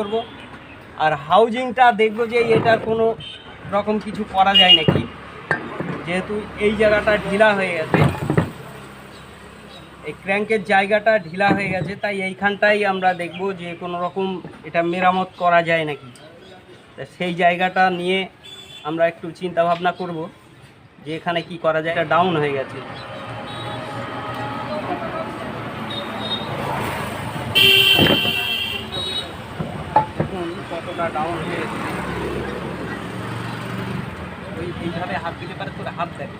করব। আর হাউজিংটা দেখব যে এটা কোনো রকম কিছু করা যায় নাকি। যেহেতু এই জায়গাটা ঢিলা হয়ে গেছে। এই ক্র্যাঙ্কের জায়গাটা ঢিলা হয়ে গেছে, তাই এইখানটাই আমরা দেখব যে কোনো রকম এটা মেরামত করা যায় নাকি। তা সেই জায়গাটা নিয়ে আমরা একটু চিন্তা ভাবনা করব যে এখানে কি করা যায়। এটা ডাউন হয়ে গেছে। দেখুন কতটা ডাউন হয়ে ওই এইভাবে হাত দিতে পারে তোর হাত দেয়।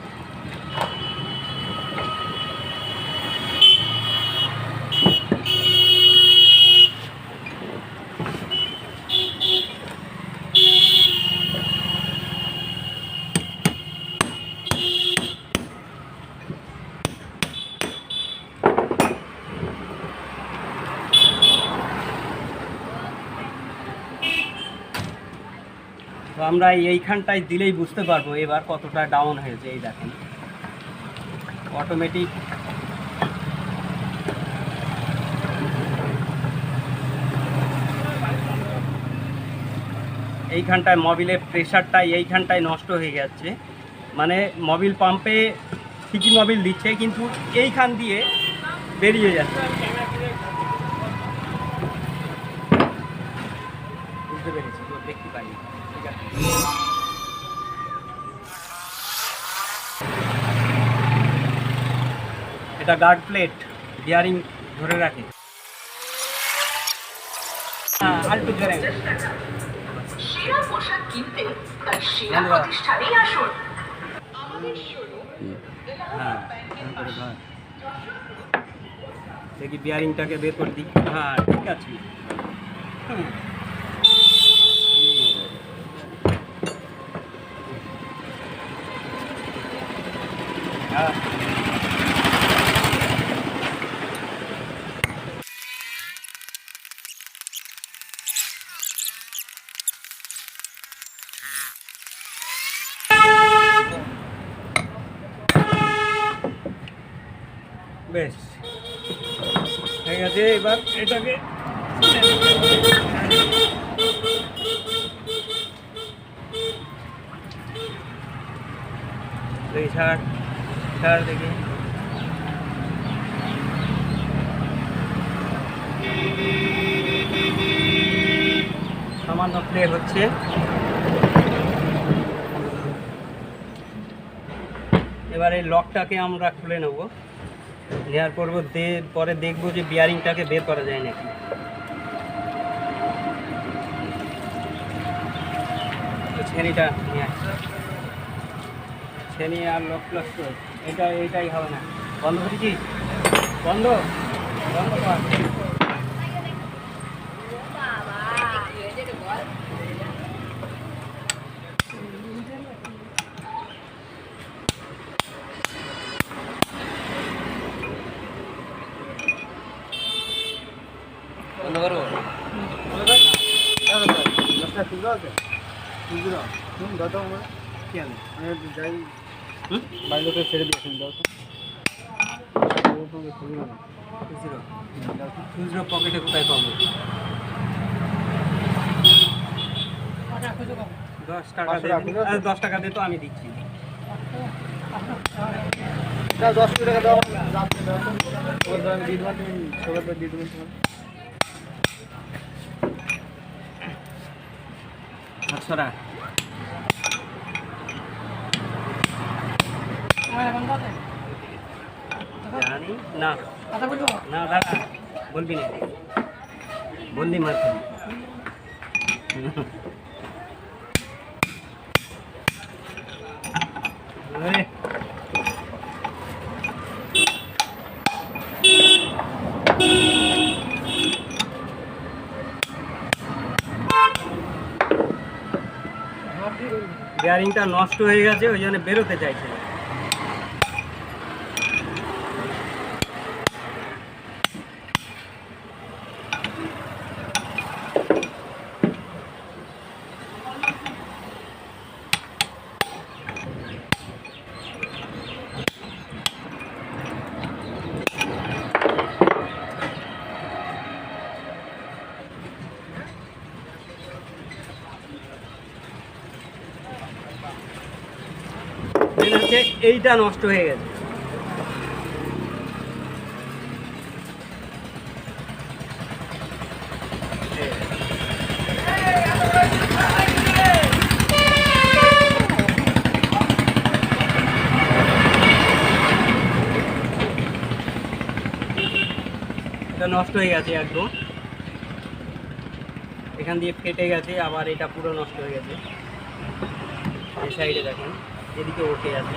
আমরা এইখানটায় দিলেই বুঝতে পারব এবার কতটা ডাউন হয়েছে, এই দেখেন। অটোমেটিক এইখানটায় মবিলের প্রেশারটা এইখানটায় নষ্ট হয়ে যাচ্ছে। মানে মবিল পাম্পে ঠিকই মবিল দিচ্ছে, কিন্তু এইখান দিয়ে বেরিয়ে যাচ্ছে। বুঝতে পেরেছি দেখতে আছে এটা গার্ড প্লেট বিয়ারিং ধরে রাখে। হ্যাঁ আলটু ধরে সেরা পোশাক কিনতে তাই সেরা প্রতিষ্ঠানেই আসুন। হ্যাঁ ধর। দেখি বিয়ারিংটাকে বের করে দিই। হ্যাঁ ঠিক আছে। বেশ হয়ে গেছে এবার এটাকে দেখি ছাড় ছাড় দেখি। সামান্য প্লে হচ্ছে। এবার এই লকটাকে আমরা খুলে নেব। নেওয়ার পর পরে দেখব যে বিয়ারিংটাকে বের করা যায় নাকি। ছেনিটা নিয়ে আয়। ছেনি আর লক প্লাস এটা এইটাই হবে না। বন্ধ করেছিস বন্ধ? বন্ধ কর। বন্ধ করব কি হবে? হুম? খুচরো খুচরো পকেটে কোথায় পাবো? দশ টাকা দশ টাকা দে তো আমি দিচ্ছি। দশ টাকা দাও আমি দিয়ে দেবো তুমি সবার পর দিয়ে দেবেন তোমার জানি না। না দাদা বলবি না। বললি মারতে। আরে বিয়ারিংটা নষ্ট হয়ে গেছে ওই জন্য বেরোতে চাইছে না। এইটা নষ্ট হয়ে গেছে। এটা নষ্ট হয়ে গেছে একদম। এখান দিয়ে ফেটে গেছে, আবার এটা পুরো নষ্ট হয়ে গেছে। এই সাইডে দেখেন, এদিকে ওঠে আছে।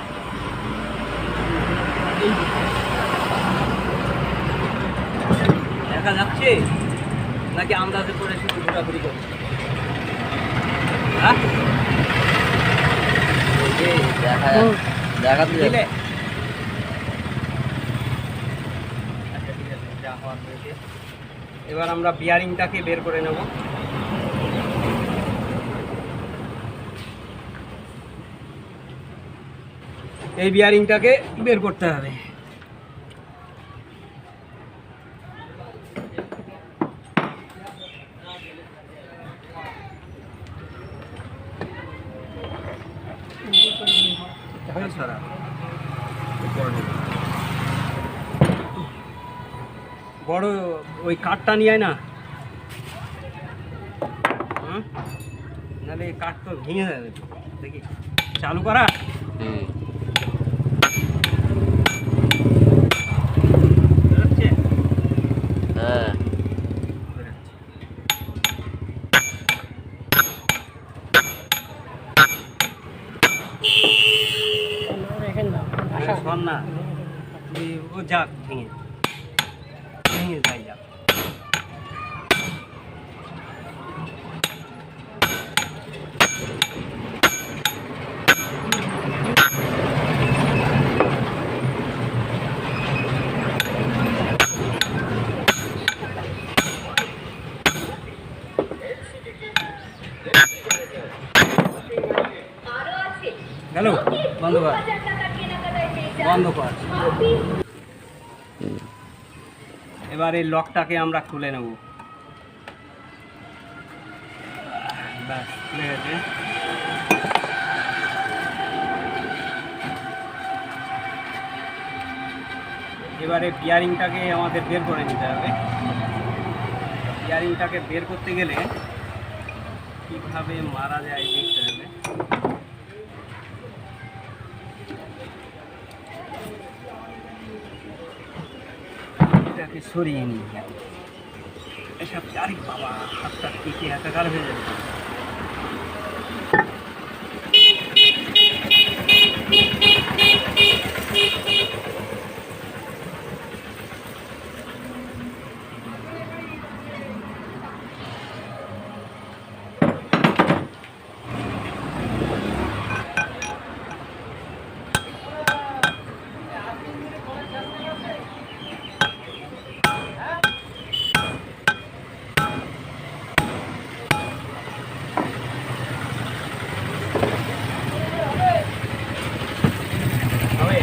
দেখা যাচ্ছে? নাকি আন্দাজে করে শুধু ঘোরাঘুরি করছে? হ্যাঁ? দেখা দেখা দিলে। আচ্ছা যা হওয়ার হয়েছে। এবার আমরা বিয়ারিংটাকে বের করে নেব। এই বিয়ারিংটাকে বের করতে হবে। বড় ওই কাঠটা নিয়ে না। হুম? নাহলে কাঠ তো ভেঙে যাবে। দেখি। চালু করা? বেরোচ্ছে? হ্যাঁ বেরোচ্ছে। আরে শোন না তুই ও যাক ভেঙে ভেঙে যাই যাক গেল বন্ধ কর। বন্ধ কর। এবার এই লকটাকে আমরা খুলে নেব। ব্যাস, খুলে গেছে। এবারে বিয়ারিংটাকে আমাদের বের করে নিতে হবে। বিয়ারিংটাকে বের করতে গেলে কীভাবে মারা যায় দেখতে হবে এটাকে সরিয়ে নিই এসব আরে বাবা হাতটা কেটে একাকার হয়ে যাবে হবে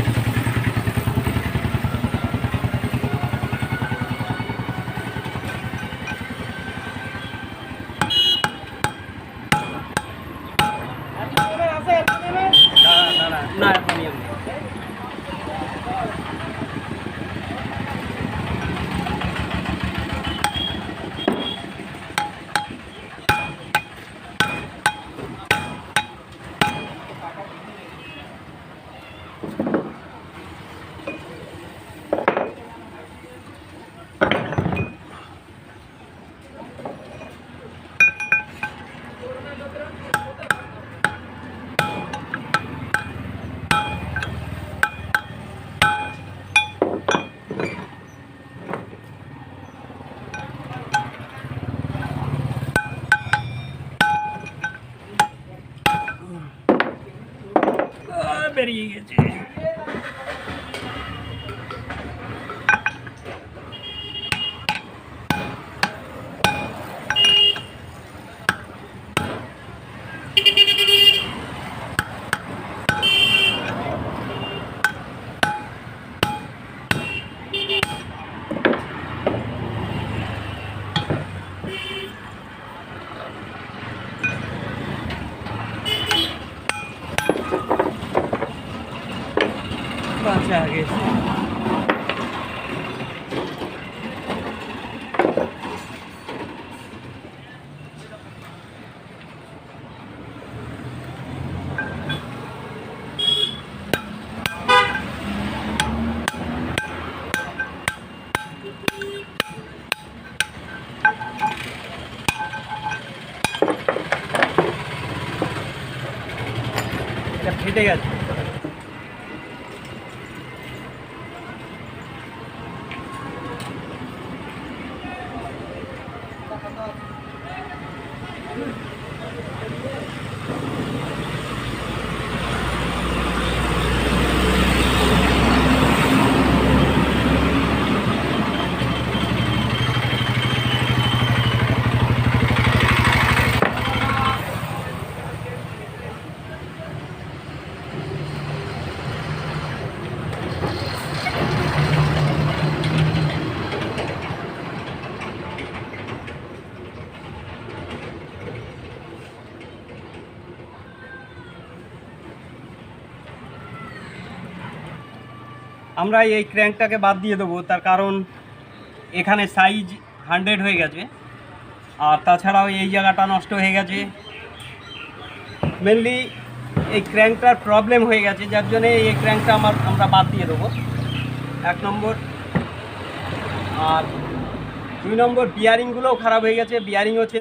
দাঁড়া দাঁড়া না এখনই আমি আহ, বেরিয়ে গেছে এটা ফেটে গেছে আমরা এই ক্র্যাঙ্কটাকে বাদ দিয়ে দেবো, তার কারণ এখানে সাইজ হান্ড্রেড হয়ে গেছে। আর তাছাড়াও এই জায়গাটা নষ্ট হয়ে গেছে। মেনলি এই ক্র্যাঙ্কটার প্রবলেম হয়ে গেছে, যার জন্য এই ক্র্যাঙ্কটা আমার, আমরা বাদ দিয়ে দেবো। এক নম্বর। আর দুই নম্বর বিয়ারিংগুলোও খারাপ হয়ে গেছে। বিয়ারিং হচ্ছে